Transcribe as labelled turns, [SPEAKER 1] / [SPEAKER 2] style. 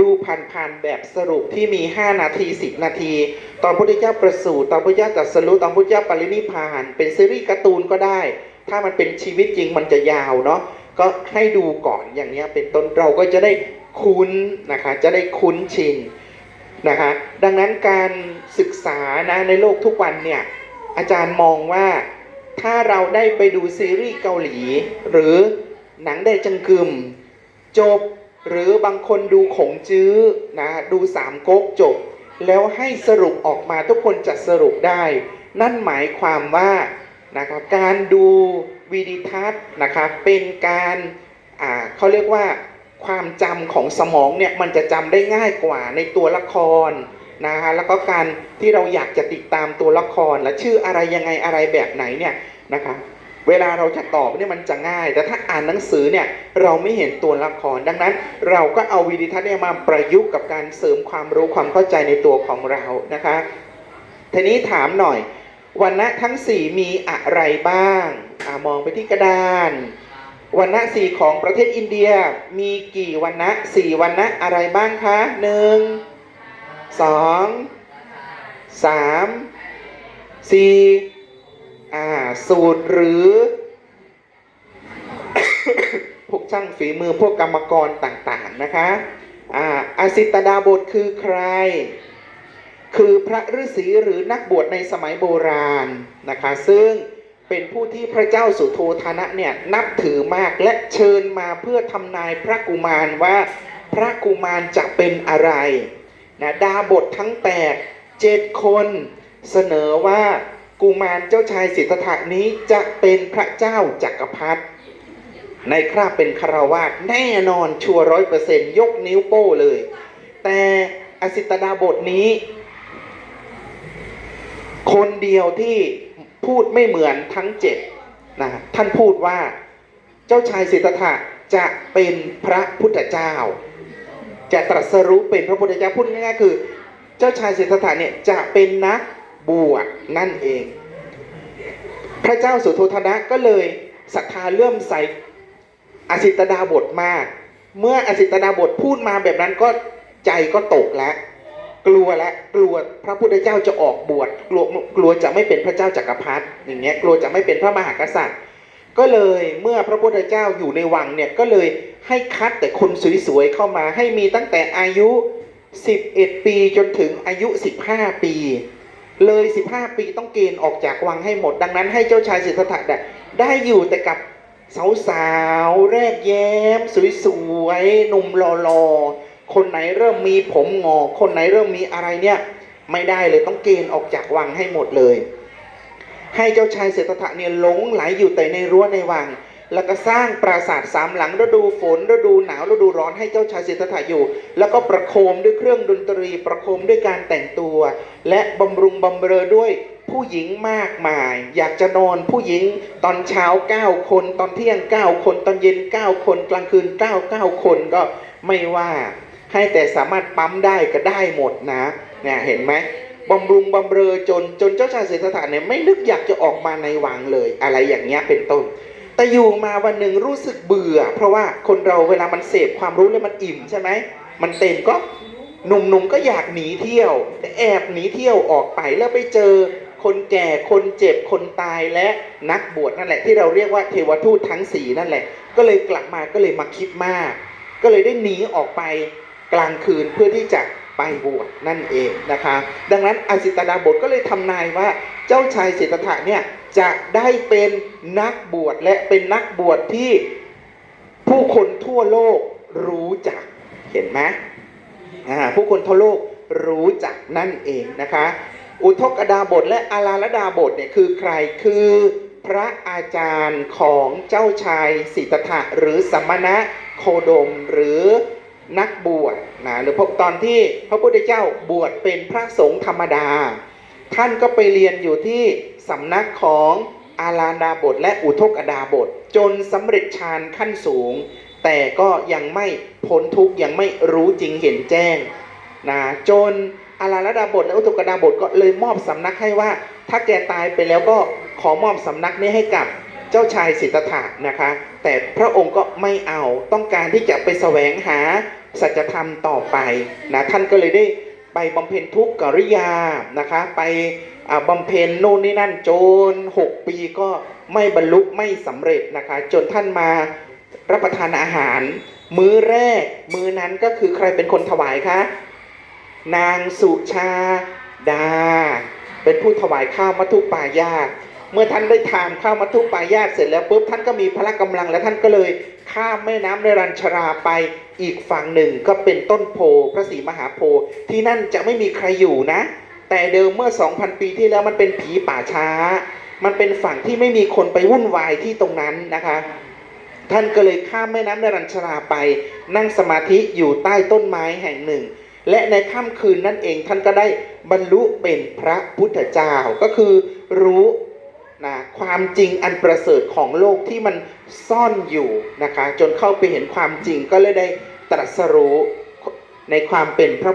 [SPEAKER 1] ดูผ่านๆแบบสรุปที่มี 5 นาที 10 นาที ตอนพุทธเจ้าประสูติตอนพุทธเจ้าตรัสรู้ตอนพุทธเจ้าปรินิพาน เป็นซีรีส์การ์ตูนก็ได้ ถ้ามันเป็นชีวิตจริงมันจะยาวเนาะก็ให้ดูก่อนอย่างเนี้ยเป็นต้นเราก็จะได้คุ้นนะคะจะได้คุ้นชินนะคะดังนั้นการศึกษานะในโลกทุกวันเนี่ยอาจารย์มองว่าถ้าเราได้ไปดูซีรีส์เกาหลี หรือหนังแดจังกึมจบ หรือบางคนดูขงจื้อนะดูสามก๊กจบ แล้วให้สรุปออกมาทุกคนจะสรุปได้ นั่นหมายความว่านะคะการดูวีดิทัศน์นะคะเป็นการอ่าเขาเรียกว่าความจำของสมองเนี่ยมันจะจำได้ง่ายกว่าในตัวละครนะคะแล้วก็การที่เราอยากจะติดตามตัวละครและชื่ออะไรยังไงอะไรแบบไหนเนี่ยนะคะ เวลาเราจะตอบเนี่ยมันจะง่าย แต่ถ้าอ่านหนังสือเนี่ยเราไม่เห็นตัวละคร ดังนั้น เราก็เอาวิดีทัศน์เนี่ยมาประยุกต์กับการเสริมความรู้ความเข้าใจในตัวของเรานะคะทีนี้ถามหน่อยวันณะทั้ง 4 มีอะไรบ้างอามองไปที่กระดานวันณะสี่ของประเทศอินเดียมีกี่วันณะสี่วันณะอะไรบ้างคะหนึ่งสองสามสี่ อ่า สูตรหรือ พวกช่างฝีมือพวกกรรมกรต่างๆนะคะอ่าอาสิตดาบทคือใคร คือพระฤาษีหรือนักบวชในสมัยโบราณนะคะ ซึ่งเป็นผู้ที่พระเจ้าสุโธธนะเนี่ยนับถือมากและเชิญมาเพื่อทำนายพระกุมารว่าพระกุมารจะเป็นอะไรนะดาบททั้ง 8 7 คนเสนอว่า กุมารเจ้าชายสิทธัตถะนี้จะเป็นพระเจ้าจักรพรรดิในคราบเป็นคารวาสแน่นอนชัวร้อยเปอร์เซ็นต์ยกนิ้วโป้เลย แต่อสิตดาบทนี้ คนเดียวที่พูดไม่เหมือนทั้งเจ็ดนะท่านพูดว่าเจ้าชายสิทธัตถะจะเป็นพระพุทธเจ้า จะตรัสรู้เป็นพระพุทธเจ้าพูดง่ายๆคือ เจ้าชายสิทธัตถะเนี่ยจะเป็นนัก บวชนั่นเอง พระเจ้าสุโธทนะก็เลยศรัทธาเลื่อมใสอสิตดาบทมาก เมื่ออสิตดาบทพูดมาแบบนั้นก็ใจก็ตกแล้วกลัวและกลัวพระพุทธเจ้าจะออกบวชกลัวกลัวจะไม่เป็นพระเจ้าจักรพรรดิอย่างเงี้ยกลัวจะไม่เป็นพระมหากษัตริย์ ก็เลยเมื่อพระพุทธเจ้าอยู่ในวังเนี่ยก็เลยให้คัดแต่คนสวยๆเข้ามาให้มีตั้งแต่อายุ 11 ปีจนถึงอายุ 15 ปี เลย 15 ปีต้องเกณฑ์ออกจากวังให้หมด ดังนั้นให้เจ้าชายสิทธัตถะเนี่ยได้อยู่แต่กับสาวๆแรกแย้ม สวยๆหนุ่มหล่อๆคนไหนเริ่มมีผมงอกคนไหนเริ่มมีอะไรเนี่ย ไม่ได้เลยต้องเกณฑ์ออกจากวังให้หมดเลย ให้เจ้าชายเศรษฐะเนี่ยหลงไหลอยู่แต่ในรั้วในวัง แล้วก็สร้างปราสาทสามหลังฤดูฝนฤดูหนาวฤดูร้อนให้เจ้าชายเศรษฐะอยู่ แล้วก็ประโคมด้วยเครื่องดนตรี ประโคมด้วยการแต่งตัว และบำรุงบำเรอด้วยผู้หญิงมากมาย อยากจะนอนผู้หญิงตอนเช้า 9 คน ตอนเที่ยง 9 คน ตอนเย็น 9 คน กลางคืน 9 9 คนก็ไม่ว่าให้แต่สามารถปั๊มได้ก็ได้หมดนะเนี่ยเห็นไหมบำรุงบำเรอจนจนเจ้าชายเศรษฐาเนี่ยไม่นึกอยากจะออกมาในวังเลย อะไรอย่างเงี้ยเป็นต้น แต่อยู่มาวันหนึ่งรู้สึกเบื่อ เพราะว่าคนเราเวลามันเสพความรู้แล้วมันอิ่มใช่ไหมมันเต็มก็หนุ่มๆก็อยากหนีเที่ยว แต่แอบหนีเที่ยวออกไปแล้วไปเจอคนแก่คนเจ็บคนตายและนักบวชนั่นแหละ ที่เราเรียกว่าเทวทูตทั้งสีนั่นแหละ ก็เลยกลับมาก็เลยมาคิดมาก ก็เลยได้หนีออกไปกลางคืนเพื่อที่จะ ไปบวชนั่นเองนะคะ ดังนั้นอสิตดาบทก็เลยทำนายว่าเจ้าชายสิทธัตถะเนี่ยจะได้เป็นนักบวชและเป็นนักบวชที่ผู้คนทั่วโลกรู้จักเห็นไหมผู้คนทั่วโลกรู้จักนั่นเองนะคะ อุทกดาบทและอาลาลดาบทเนี่ยคือใครคือพระอาจารย์ของเจ้าชายสิทธัตถะหรือสมณะโคดมหรือ นักบวชนะหรือพวกตอนที่พระพุทธเจ้าบวชเป็นพระสงฆ์ธรรมดา ท่านก็ไปเรียนอยู่ที่สำนักของอาลาดาบทและอุทกดาบท จนสำเร็จฌานขั้นสูง แต่ก็ยังไม่พ้นทุกยังไม่รู้จริงเห็นแจ้งนะจนอาลาลดาบทและอุทกดาบทก็เลยมอบสำนักให้ว่า ถ้าแกตายไปแล้วก็ขอมอบสำนักนี้ให้กับเจ้าชายสิทธัตถะนะคะ แต่พระองค์ก็ไม่เอาต้องการที่จะไปแสวงหา สัจธรรมต่อไปนะท่านก็เลยได้ไปบำเพ็ญทุกกริยานะคะไปอ่าบำเพ็ญโน่นนี่นั่นจน 6 ปีก็ไม่บรรลุไม่สำเร็จนะคะจนท่านมารับประทานอาหาร มื้อแรกมื้อนั้นก็คือใครเป็นคนถวายคะนางสุชาดา เป็นผู้ถวายข้าวมัทุปายาต เมื่อท่านได้ทานข้าวมัทุปายาตเสร็จแล้วปุ๊บท่านก็มีพละกำลัง และท่านก็เลยข้ามแม่น้ำในรัญชราไปอีกฝั่งหนึ่งก็เป็นต้นโพพระศรีมหาโพธิ์ที่นั่นจะไม่มีใครอยู่นะ แต่เดิมเมื่อ 2,000 ปีที่แล้วมันเป็นผีป่าช้า มันเป็นฝั่งที่ไม่มีคนไปวุ่นวายที่ตรงนั้นนะคะท่านก็เลยข้ามแม่น้ำในรัญชราไป นั่งสมาธิอยู่ใต้ต้นไม้แห่งหนึ่ง และในค่ำคืนนั่นเองท่านก็ได้บรรลุเป็นพระพุทธเจ้าก็คือรู้ นะความจริงอันประเสริฐของโลกที่มันซ่อนอยู่นะคะจนเข้าไปเห็นความจริงก็เลยได้ตรัสรู้ในความเป็นพระ